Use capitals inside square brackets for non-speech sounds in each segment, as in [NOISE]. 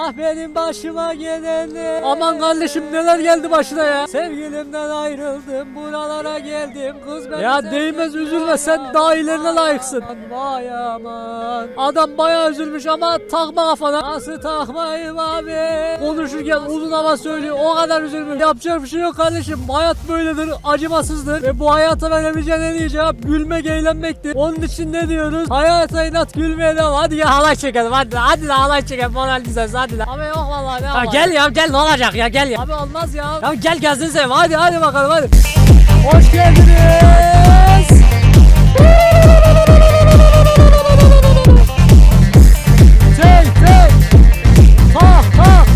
Ah benim başıma geleni. Aman kardeşim neler geldi başına ya. Sevgilimden ayrıldım buralara geldim. Kız ben Ya değmez üzülme sen daha ilerine layıksın. Vay aman. Adam bayağı üzülmüş ama takma kafana. Nasıl takmayayım abi? Konuşurken uzun hava söylüyor o kadar üzülmüş. Yapacak bir şey yok kardeşim. Hayat böyledir acımasızdır. Ve bu hayata verebileceğin en iyi cevap gülmek eğlenmektir. Onun için ne diyoruz? Hayata inat gülmeye devam. Hadi ya halay çekelim hadi. Hadi la halay çekelim. Moral güzel hadi la. Abi yok vallahi ne Ya halay. gel ya gel ne olacak ya gel ya. Abi olmaz ya. Ya gel gezdiğini seveyim hadi. Hadi hadi bakalım hadi. Hoş geldiniz. Tek tek. Tak tak.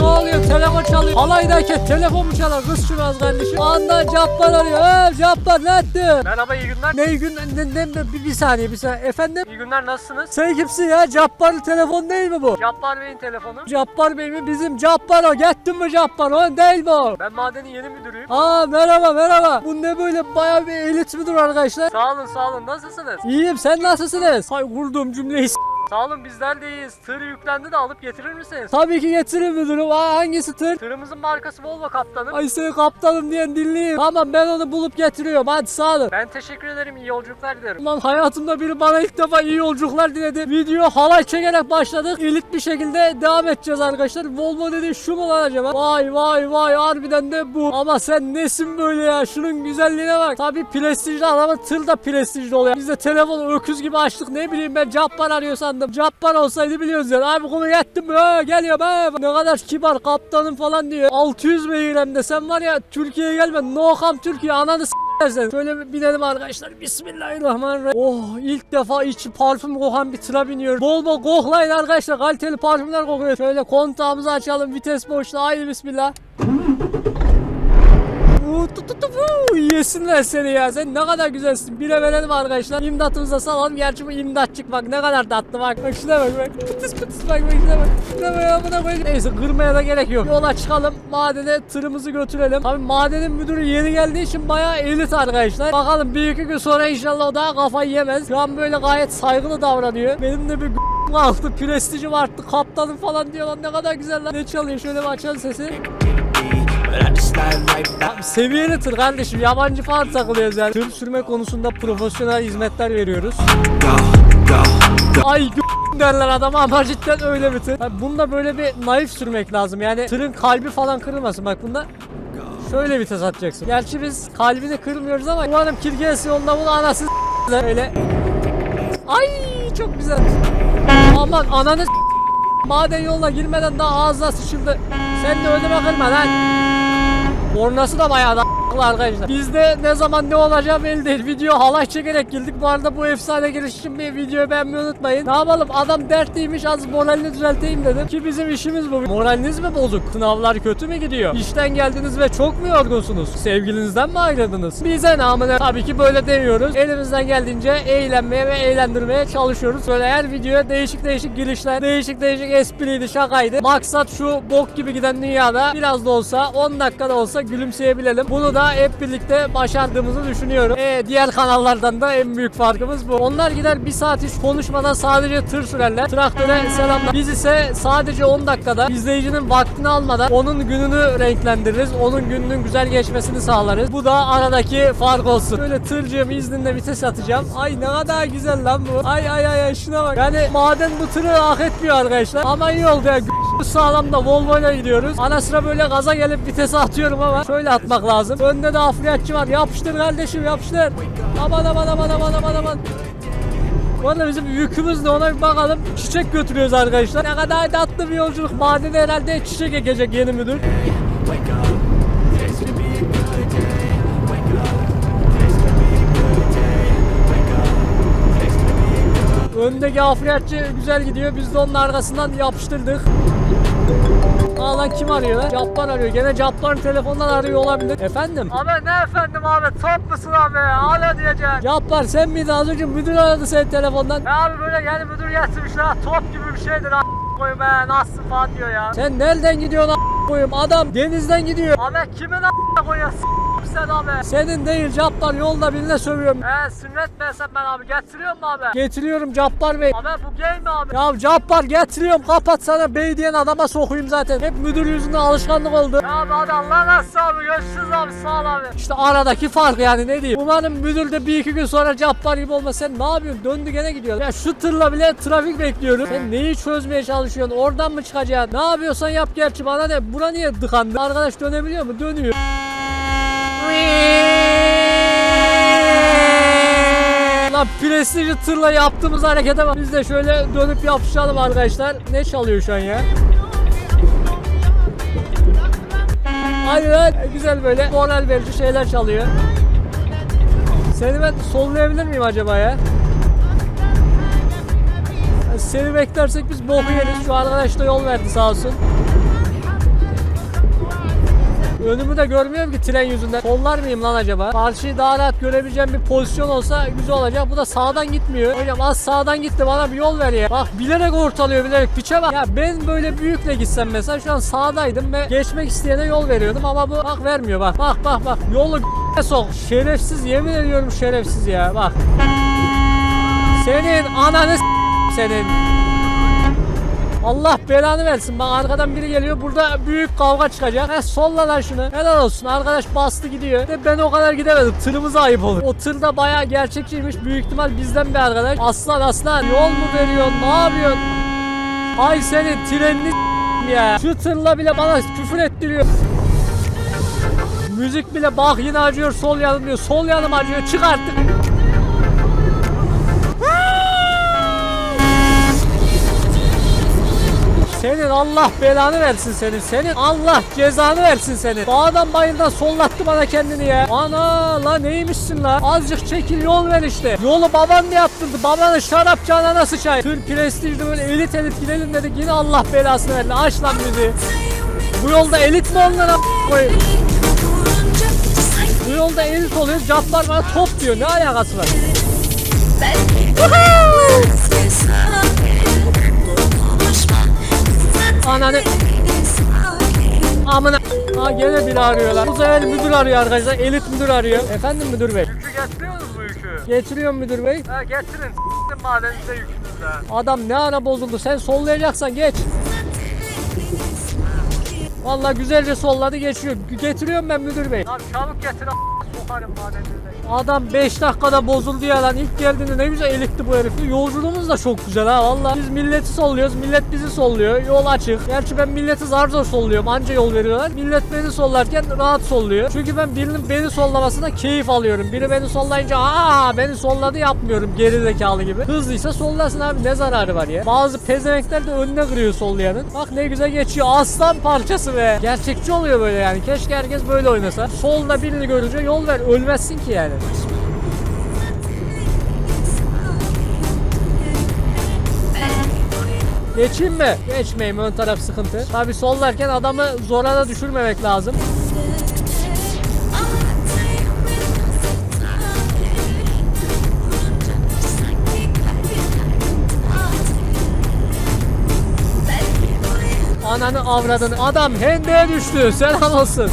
Ne oluyor? Telefon çalıyor. Halaydayken telefon mu çalar? Kız şunu az kardeşim. Anda Cabbar arıyor. Cabbar ne ettin? Merhaba iyi günler. Ne gün ne, ne, ne- bir, bir saniye bir saniye. Efendim? İyi günler nasılsınız? Sen kimsin ya? Cabbar'ın telefon değil mi bu? Cabbar Bey'in telefonu. Cabbar Bey mi? Bizim Cabbar o. Gittin mi Cabbar? O değil mi o? Ben madenin yeni müdürüyüm. Aa merhaba merhaba. Bu ne böyle bayağı bir elit midir arkadaşlar? Sağ olun sağ olun nasılsınız? İyiyim sen nasılsınız? Hay kurduğum cümleyi s- Sağ olun bizler de iyiyiz. Tır yüklendi de alıp getirir misiniz? Tabii ki getirin müdürüm. Aa hangisi tır? Tırımızın markası Volvo kaptanım. Ay seni kaptanım diyen dinleyeyim. Tamam ben onu bulup getiriyorum. Hadi sağ olun. Ben teşekkür ederim iyi yolculuklar dilerim. Ulan hayatımda biri bana ilk defa iyi yolculuklar diledi. Video halay çekerek başladık. Elit bir şekilde devam edeceğiz arkadaşlar. Volvo dedi şu mu lan acaba? Vay vay vay harbiden de bu. Ama sen nesin böyle ya? Şunun güzelliğine bak. Tabii prestijli araba tır da prestijli oluyor. Biz de telefonu öküz gibi açtık. Ne bileyim ben Cabbar arıyor sandım. Cabbar olsaydı biliyoruz ya. Abi konu yettim? Ha, geliyorum ha. Ne kadar kibar kaptanım falan diyor. 600 beygir hem sen var ya Türkiye'ye gelme. No come Türkiye ananı s-. Şöyle binelim arkadaşlar. Bismillahirrahmanirrahim. Oh ilk defa içi parfüm kokan bir tıra biniyor. Bol bol koklayın arkadaşlar. Kaliteli parfümler kokuyor. Şöyle kontağımızı açalım. Vites boşluğu. Haydi bismillah. Tut, tut, uuu, Yesinler seni ya. Sen ne kadar güzelsin. Bire verelim arkadaşlar. İmdatımıza salalım. Gerçi bu imdatçık bak ne kadar tatlı bak. Bak şuna bak bak. Pıtıs pıtıs bak bak şuna bak. Şuna bak ya buna koy. Neyse kırmaya da gerek yok. Yola çıkalım. Madene tırımızı götürelim. Tabii madenin müdürü yeni geldiği için bayağı elit arkadaşlar. Bakalım bir iki gün sonra inşallah o daha kafayı yemez. Şu an böyle gayet saygılı davranıyor. Benim de bir kalktı. Prestijim arttı. Kaptanım falan diyor lan ne kadar güzel lan. Ne çalıyor şöyle bir açalım sesi. Abi seviyeli tır kardeşim yabancı falan takılıyoruz yani. Tır sürme konusunda profesyonel hizmetler veriyoruz. Ay derler adama ama cidden öyle bir tır. Bunda böyle bir naif sürmek lazım yani tırın kalbi falan kırılmasın bak bunda. Şöyle vites atacaksın. Gerçi biz kalbini kırmıyoruz ama umarım Kirgesi yolunda bunu anasını öyle. Ay çok güzel. Aman ananı Maden yoluna girmeden daha ağzına sıçıldı. Sen de önüme kırma lan. Kornası da bayağı da arkadaşlar. Bizde ne zaman ne olacağı belli değil. Video halay çekerek girdik. Bu arada bu efsane giriş için bir videoyu beğenmeyi unutmayın. Ne yapalım adam dertliymiş az moralini düzelteyim dedim. Ki bizim işimiz bu. Moraliniz mi bozuk? Sınavlar kötü mü gidiyor? İşten geldiniz ve çok mu yorgunsunuz? Sevgilinizden mi ayrıldınız? Bize namına tabii ki böyle demiyoruz. Elimizden geldiğince eğlenmeye ve eğlendirmeye çalışıyoruz. Böyle her videoya değişik değişik girişler, değişik değişik espriydi, şakaydı. Maksat şu bok gibi giden dünyada biraz da olsa 10 dakikada olsa gülümseyebilelim. Bunu da hep birlikte başardığımızı düşünüyorum. Ee, diğer kanallardan da en büyük farkımız bu. Onlar gider bir saat hiç konuşmadan sadece tır sürerler. Traktöre selamlar. Biz ise sadece 10 dakikada izleyicinin vaktini almadan onun gününü renklendiririz. Onun gününün güzel geçmesini sağlarız. Bu da aradaki fark olsun. Böyle tırcığım izninle vites atacağım. Ay ne kadar güzel lan bu. Ay ay ay şuna bak. Yani maden bu tırı hak etmiyor arkadaşlar. Ama iyi oldu ya. G- sağlam da Volvo ile gidiyoruz. Ara sıra böyle gaza gelip vitese atıyorum ama şöyle atmak lazım. Önde de afriyatçı var. Yapıştır kardeşim yapıştır. Aman aman aman aman aman aman. Bu arada bizim yükümüz de ona bir bakalım. Çiçek götürüyoruz arkadaşlar. Ne kadar tatlı bir yolculuk. Madene herhalde çiçek ekecek yeni müdür. Öndeki afriyatçı güzel gidiyor. Biz de onun arkasından yapıştırdık. Aa lan kim arıyor lan? Cabbar arıyor. Gene Cabbar'ın telefondan arıyor olabilir. Efendim? Abi ne efendim abi top musun abi? Hala diyeceksin. Cabbar sen miydin az önce müdür aradı senin telefondan. Ya abi böyle yani müdür ha top gibi bir şeydir a** koyayım be nasılsın falan diyor ya. Sen nereden gidiyorsun a- koyayım adam denizden gidiyor. Abi kimin a**ına koyuyorsun sen abi? Senin değil Cabbar yolda birine sövüyorum. He sünnet versen ben abi getiriyor mu abi? Getiriyorum Cabbar Bey. Abi bu gay mi abi? Ya Cabbar getiriyorum kapat sana bey diyen adama sokayım zaten. Hep müdür yüzünden alışkanlık oldu. Ya abi hadi Allah nasıl abi görüşürüz abi sağ ol abi. İşte aradaki fark yani ne diyeyim. Umarım müdür de bir iki gün sonra Cabbar gibi olmaz. Sen ne yapıyorsun? Döndü gene gidiyor. Ya şu tırla bile trafik bekliyorum. Sen neyi çözmeye çalışıyorsun? Oradan mı çıkacaksın? Ne yapıyorsan yap gerçi bana ne? Bura niye tıkandı? Arkadaş dönebiliyor mu? Dönüyor. Lan prestijli tırla yaptığımız harekete bak. Biz de şöyle dönüp yapışalım arkadaşlar. Ne çalıyor şu an ya? Aynen güzel böyle moral verici şeyler çalıyor. Seni ben sollayabilir miyim acaba ya? Seni beklersek biz boku yeriz. Şu arkadaş da yol verdi sağ olsun. Önümü de görmüyorum ki tren yüzünden. Sollar mıyım lan acaba? Karşıyı daha rahat görebileceğim bir pozisyon olsa güzel olacak. Bu da sağdan gitmiyor. Hocam az sağdan gitti bana bir yol ver ya. Bak bilerek ortalıyor bilerek. Piçe bak. Ya ben böyle büyükle gitsem mesela şu an sağdaydım ve geçmek isteyene yol veriyordum ama bu bak vermiyor bak. Bak bak bak. Yolu [LAUGHS] sok. Şerefsiz yemin ediyorum şerefsiz ya. Bak. Senin ananı senin. Allah belanı versin. Bak arkadan biri geliyor. Burada büyük kavga çıkacak. He solla lan şunu. Helal olsun. Arkadaş bastı gidiyor. De ben o kadar gidemedim. Tırımıza ayıp olur. O tır da bayağı gerçekçiymiş. Büyük ihtimal bizden bir arkadaş. Aslan aslan. Yol mu veriyorsun? Ne yapıyorsun? Ay senin trenini ya. Şu tırla bile bana küfür ettiriyor. Müzik bile bak yine acıyor sol yanım diyor. Sol yanım acıyor. Çık artık. Allah belanı versin senin. Senin Allah cezanı versin senin. Dağdan bayırdan sollattı bana kendini ya. Ana la neymişsin la? Azıcık çekil yol ver işte. Yolu baban mı yaptırdı? Babanı şarapçağına nasıl çay? Tır prestijli böyle elit elit gidelim dedik. Yine Allah belasını verdi. Aç lan müziği. Bu yolda elit mi onlara koyayım? Bu yolda elit oluyor. Cabbar bana top diyor. Ne alakası var? Ananı amına. Ha gene biri arıyorlar. Bu sefer müdür arıyor arkadaşlar. Elit müdür arıyor. Efendim müdür bey. Yükü getiriyorsunuz bu yükü. Getiriyorum müdür bey. He getirin s**tin madeninize yükünüzde. Adam ne ara bozuldu. Sen sollayacaksan geç. Vallahi güzelce solladı geçiyor. Getiriyorum ben müdür bey. Lan çabuk getir a** sokarım madeninize. Adam 5 dakikada bozuldu ya lan. İlk geldiğinde ne güzel elikti bu herif. Yolculuğumuz da çok güzel ha valla. Biz milleti solluyoruz. Millet bizi solluyor. Yol açık. Gerçi ben milleti zar zor solluyorum. Anca yol veriyorlar. Millet beni sollarken rahat solluyor. Çünkü ben birinin beni sollamasına keyif alıyorum. Biri beni sollayınca aa beni solladı yapmıyorum geri zekalı gibi. Hızlıysa sollasın abi ne zararı var ya. Bazı pezevenkler de önüne kırıyor sollayanın. Bak ne güzel geçiyor. Aslan parçası be. Gerçekçi oluyor böyle yani. Keşke herkes böyle oynasa. Solda birini görünce yol ver. Ölmezsin ki yani. Geçeyim mi? Geçmeyeyim ön taraf sıkıntı. Tabi sollarken adamı zora da düşürmemek lazım. Ananı avradını. Adam hendeye düştü. Selam olsun.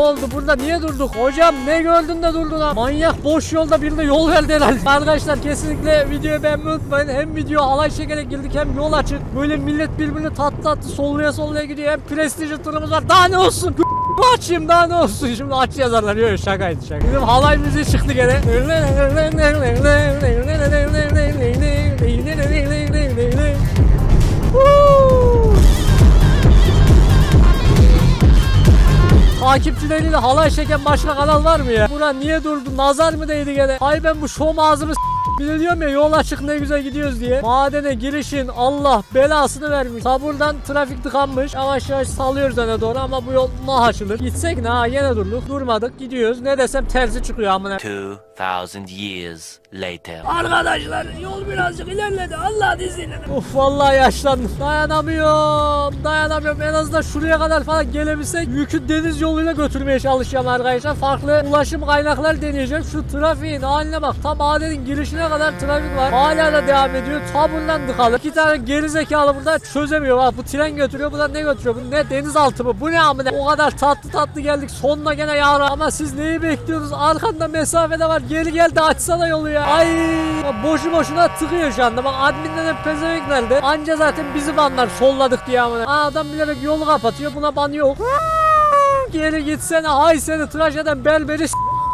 Oldu burada niye durduk? Hocam ne gördün de durdun ha? Manyak boş yolda birine yol verdi herhalde. [LAUGHS] Arkadaşlar kesinlikle videoyu beğenmeyi unutmayın. Hem video alay çekerek girdik hem yol açık. Böyle millet birbirini tatlı tatlı sollaya sollaya gidiyor. Hem prestijli tırımız var. Daha ne olsun? Bu açayım daha ne olsun? Şimdi aç yazarlar. Yok, şakaydı şaka. Bizim halay müziği çıktı gene. [LAUGHS] Takipçileriyle halay çeken başka kanal var mı ya? Buna niye durdu? Nazar mı değdi gene? Ay ben bu şom ağzımı Bir de diyorum ya yol açık ne güzel gidiyoruz diye. Madene girişin Allah belasını vermiş. Ta buradan trafik tıkanmış. Yavaş yavaş salıyoruz öne doğru ama bu yol nah açılır. Gitsek ne ha yine durduk. Durmadık gidiyoruz. Ne desem tersi çıkıyor amına. 2,000 years later. Arkadaşlar yol birazcık ilerledi. Allah izniyle. Of vallahi yaşlandım. Dayanamıyorum. Dayanamıyorum. En azından şuraya kadar falan gelebilsek yükü deniz yoluyla götürmeye çalışacağım arkadaşlar. Farklı ulaşım kaynakları deneyeceğim. Şu trafiğin haline bak. Tam madenin girişine kadar trafik var. Hala da devam ediyor. Ta buradan tıkalı. İki tane gerizekalı burada çözemiyor. Bak bu tren götürüyor. Bu da ne götürüyor? Bu ne denizaltı mı? Bu ne amına? O kadar tatlı tatlı geldik. Sonuna gene yara. Ama siz neyi bekliyorsunuz? Arkanda mesafede var. Geri geldi açsana yolu ya. Ay boşu boşuna tıkıyor şu anda. Bak adminden hep pezevenk nerede? Anca zaten bizi banlar solladık diye amına. Aa, adam bilerek yolu kapatıyor. Buna ban yok. Geri gitsene. Hay seni tıraş eden berberi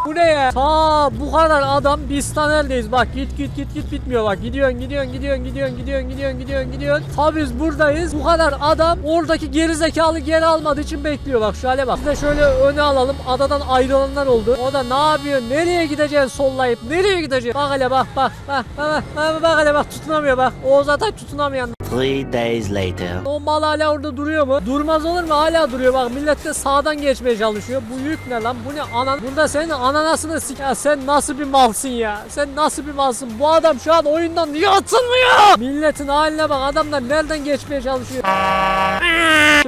bu ne ya? Ta bu kadar adam biz Taner'deyiz. Bak git git git git bitmiyor bak. Gidiyorsun gidiyorsun gidiyorsun gidiyorsun gidiyorsun gidiyorsun gidiyorsun gidiyorsun. Ta biz buradayız. Bu kadar adam oradaki geri zekalı geri almadığı için bekliyor bak şu bak. Biz de şöyle öne alalım. Adadan ayrılanlar oldu. O da ne yapıyor? Nereye gideceksin sollayıp? Nereye gideceksin? Bak hele bak bak bak bak bak bak, hele bak tutunamıyor bak. O zaten tutunamayan. 3 days later. O mal hala orada duruyor mu? Durmaz olur mu? Hala duruyor bak. Millet de sağdan geçmeye çalışıyor. Bu yük ne lan? Bu ne anan? Burada senin ananasını sik... Ya sen nasıl bir malsın ya? Sen nasıl bir malsın? Bu adam şu an oyundan niye atılmıyor? Milletin haline bak. Adamlar nereden geçmeye çalışıyor?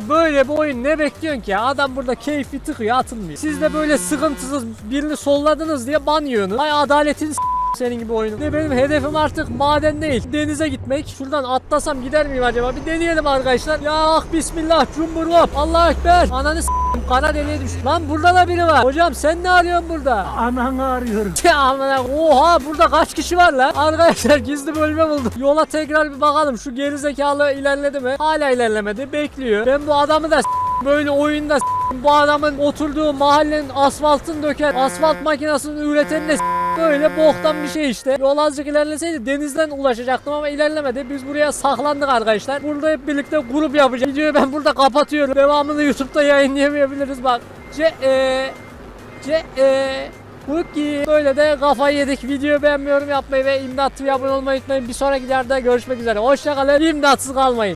Böyle bir oyun ne bekliyorsun ki? Adam burada keyfi tıkıyor atılmıyor. Siz de böyle sıkıntısız birini solladınız diye ban yiyorsunuz. Ay adaletin s- senin gibi oyunu. Ne benim hedefim artık maden değil. Denize gitmek. Şuradan atlasam gider miyim acaba? Bir deneyelim arkadaşlar. Ya ah bismillah cumbur hop. Allah ekber. Ananı s**tim kara deliğe düştüm. Lan burada da biri var. Hocam sen ne arıyorsun burada? Ananı arıyorum. Ya amına oha burada kaç kişi var lan? Arkadaşlar gizli bölme buldum. Yola tekrar bir bakalım. Şu geri zekalı ilerledi mi? Hala ilerlemedi. Bekliyor. Ben bu adamı da s- böyle oyunda s- bu adamın oturduğu mahallenin asfaltını döker. Asfalt makinesini üretenine s- böyle boktan bir şey işte. Yol azıcık ilerleseydi denizden ulaşacaktım ama ilerlemedi. Biz buraya saklandık arkadaşlar. Burada hep birlikte grup yapacağız. Videoyu ben burada kapatıyorum. Devamını YouTube'da yayınlayamayabiliriz bak. C e C e Cookie. Böyle de kafayı yedik. Videoyu beğenmiyorum yapmayı ve imdat abone olmayı unutmayın. Bir sonraki videoda görüşmek üzere. Hoşçakalın. İmdatsız kalmayın.